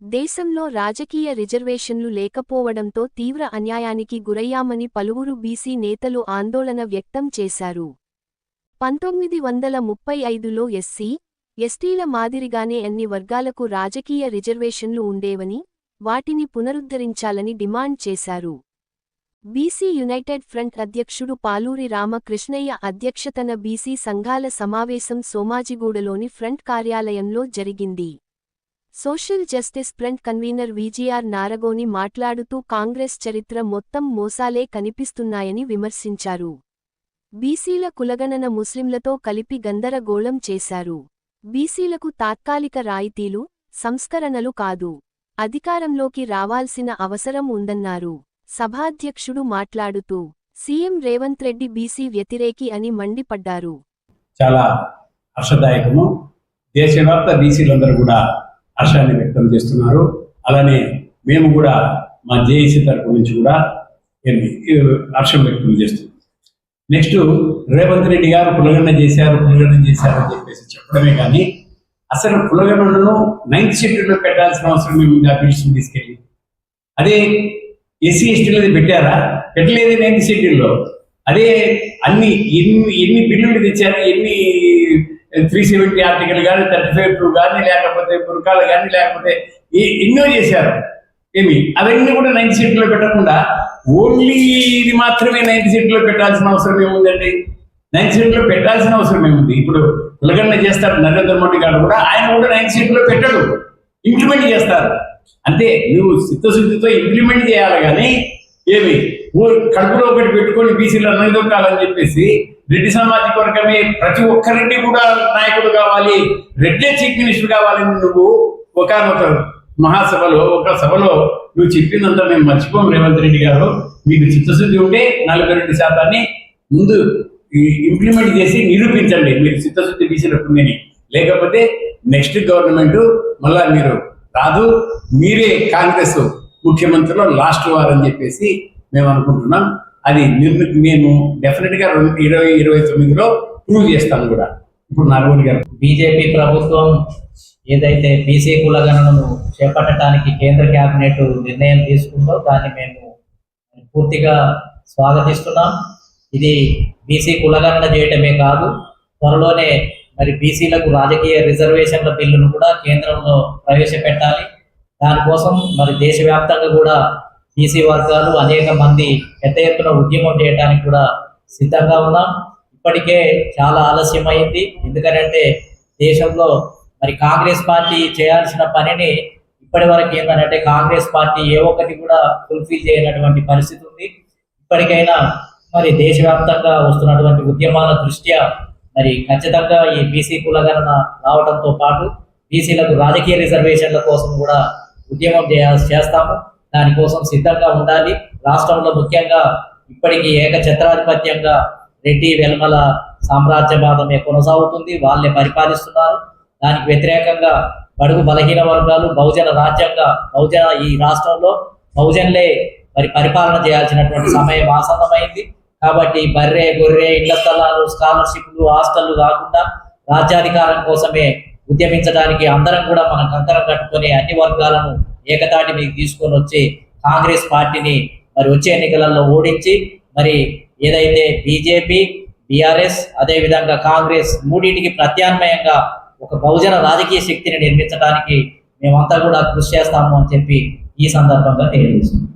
దేశంలో రాజకీయ రిజర్వేషన్లు లేకపోవడంతో తీవ్ర అన్యాయానికి గురయ్యామని పలువురు బీసీ నేతలు ఆందోళన వ్యక్తం చేశారు. పంతొమ్మిది వందల ముప్పై ఐదులో ఎస్సీ ఎస్టీల మాదిరిగానే అన్ని వర్గాలకు రాజకీయ రిజర్వేషన్లు ఉండేవని వాటిని పునరుద్ధరించాలని డిమాండ్ చేశారు. బీసీ యునైటెడ్ ఫ్రంట్ అధ్యక్షుడు పాలూరి రామకృష్ణయ్య అధ్యక్షతన బీసీ సంఘాల సమావేశం సోమాజిగూడలోని ఫ్రంట్ కార్యాలయంలో జరిగింది. Social justice front convener VGR Naragoni మాట్లాడుతూ కాంగ్రెస్ చరిత్ర మొత్తం మోసాలే కనిపిస్తున్నాయని విమర్శించారు. బీసీల కులగణన ముస్లింలతో కలిపి గందరగోళం చేశారు. బీసీలకు తాత్కాలిక రాయితీలు సంస్కరణలు కాదు. అధికారంలోకి రావాల్సిన అవసరం ఉందన్నారు. సభాధ్యక్షుడు మాట్లాడుతూ సీఎం రేవంత్ రెడ్డి బీసీ వ్యతిరేకి అని మండిపడ్డారు. చాలా హర్షదాయకము. దేశవ్యాప్త బీసీలందరూ కూడా హర్షాన్ని వ్యక్తం చేస్తున్నారు. అలానే మేము కూడా మా జేఏసీ తరపు నుంచి కూడా హర్షం వ్యక్తం చేస్తున్నాం నెక్స్ట్ రేవంత్ రెడ్డి గారు పులగన్న చేశారు పులగన్న చేశారు అని చెప్పేసి చెప్పడమే కానీ అసలు కులగణనను నైన్త్ షెడ్యూల్లో పెట్టాల్సిన అవసరం ఏముంది ఆ తీసుకెళ్ళి? అదే ఎస్సీ ఎస్టీలది పెట్టారా? పెట్టలేదు నైన్త్ షెడ్యూల్లో. అదే అన్ని ఎన్ని ఎన్ని బిల్లులు తెచ్చారు ఎన్ని త్రీ సెవెంటీ ఆర్టికల్ కానీ థర్టీ ఫైవ్ టూ కానీ లేకపోతే పురకాలు కానీ లేకపోతే ఏ- ఎన్నో చేశారు. ఏమి? అవన్నీ కూడా నైన్త్లో పెట్టకుండా ఓన్లీ ఇది మాత్రమే నైన్త్ షెడ్యూల్లో పెట్టాల్సిన అవసరం ఏముందండి? నైన్త్లో పెట్టాల్సిన అవసరం ఏముంది? ఇప్పుడు కులగన్న చేస్తారు నరేంద్ర మోడీ గారు కూడా ఆయన కూడా నైన్త్లో పెట్టడు. ఇంప్లిమెంట్ చేస్తారు. అంతే నువ్వు చిత్తశుద్ధితో ఇంప్లిమెంట్ చేయాలి కానీ ఏమి? కడుపులో ఒకటి పెట్టుకొని బీసీలో కాలని చెప్పేసి రెడ్డి సామాజిక వర్గమే ప్రతి ఒక్కరెడ్డి కూడా నాయకుడు కావాలి రెడ్డే చీఫ్ మినిస్టర్ కావాలని నువ్వు ఒకనొక మహాసభలో ఒక సభలో నువ్వు చెప్పిందంతా మేము మర్చిపోం. రేవంత్ రెడ్డి గారు మీకు చిత్తశుద్ధి ఉంటే నలభై రెండు శాతాన్ని ముందు ఇంప్లిమెంట్ చేసి నిరూపించండి. మీరు చిత్తశుద్ధి తీసినప్పుడు లేకపోతే నెక్స్ట్ గవర్నమెంట్ మళ్ళా మీరు రాదు. మీరే కాంగ్రెస్ ముఖ్యమంత్రిలో లాస్ట్ వారని అని చెప్పేసి మేము అనుకుంటున్నాం. అది మేము డెఫినెట్గా రెండు ఇరవై ఇరవై తొమ్మిదిలో ప్రూవ్ చేస్తాం కూడా. ఇప్పుడు నల్గొండ గారు. బీజేపీ ప్రభుత్వం ఏదైతే బీసీ కులగణనను చేపట్టడానికి కేంద్ర కేబినెట్ నిర్ణయం తీసుకుందో దాన్ని మేము పూర్తిగా స్వాగతిస్తున్నాం. ఇది బీసీ కులగణన చేయటమే కాదు త్వరలోనే మరి బీసీలకు రాజకీయ రిజర్వేషన్ల బిల్లును కూడా కేంద్రంలో ప్రవేశపెట్టాలి. దానికోసం మరి దేశవ్యాప్తంగా కూడా బీసీ వర్గాలు అనేక మంది పెద్ద ఎత్తున ఉద్యమం చేయడానికి కూడా సిద్ధంగా ఉన్నాం. ఇప్పటికే చాలా ఆలస్యమైంది. ఎందుకంటే దేశంలో మరి కాంగ్రెస్ పార్టీ చేయాల్సిన పనిని ఇప్పటి వరకు ఏంటంటే కాంగ్రెస్ పార్టీ ఏ ఒక్కటి కూడా ఫుల్ఫిల్ చేయనటువంటి పరిస్థితి ఉంది. ఇప్పటికైనా మరి దేశవ్యాప్తంగా వస్తున్నటువంటి ఉద్యమాల దృష్ట్యా మరి ఖచ్చితంగా ఈ బీసీ కులగణన రావడంతో పాటు బీసీలకు రాజకీయ రిజర్వేషన్ల కోసం కూడా ఉద్యమం చేయాల్సి చేస్తాము. దానికోసం సిద్ధంగా ఉండాలి. రాష్ట్రంలో ముఖ్యంగా ఇప్పటికీ ఏక ఛత్రాధిపత్యంగా రెడ్డి వెల్మల సామ్రాజ్యవాదమే కొనసాగుతుంది. వాళ్ళే పరిపాలిస్తున్నారు. దానికి వ్యతిరేకంగా బడుగు బలహీన వర్గాలు బహుజన రాజ్యంగా బహుజన ఈ రాష్ట్రంలో బహుజన్లే మరి పరిపాలన చేయాల్సినటువంటి సమయం ఆసన్నమైంది. కాబట్టి బర్రె గొర్రె ఇళ్ళ స్థలాలు స్కాలర్షిప్లు హాస్టళ్ళు కాకుండా రాజ్యాధికారం కోసమే ఉద్యమించడానికి అందరం కూడా మనం కంకరం కట్టుకొని అన్ని వర్గాలను ఏకతాటి మీకు తీసుకొని వచ్చి కాంగ్రెస్ పార్టీని మరి వచ్చే ఎన్నికలలో ఓడించి మరి ఏదైతే బీజేపీ బీఆర్ఎస్ అదేవిధంగా కాంగ్రెస్ మూడింటికి ప్రత్యామ్నాయంగా ఒక బహుజన రాజకీయ శక్తిని నిర్మించడానికి మేమంతా కూడా కృషి చేస్తాము అని చెప్పి ఈ సందర్భంగా తెలియజేస్తున్నాం.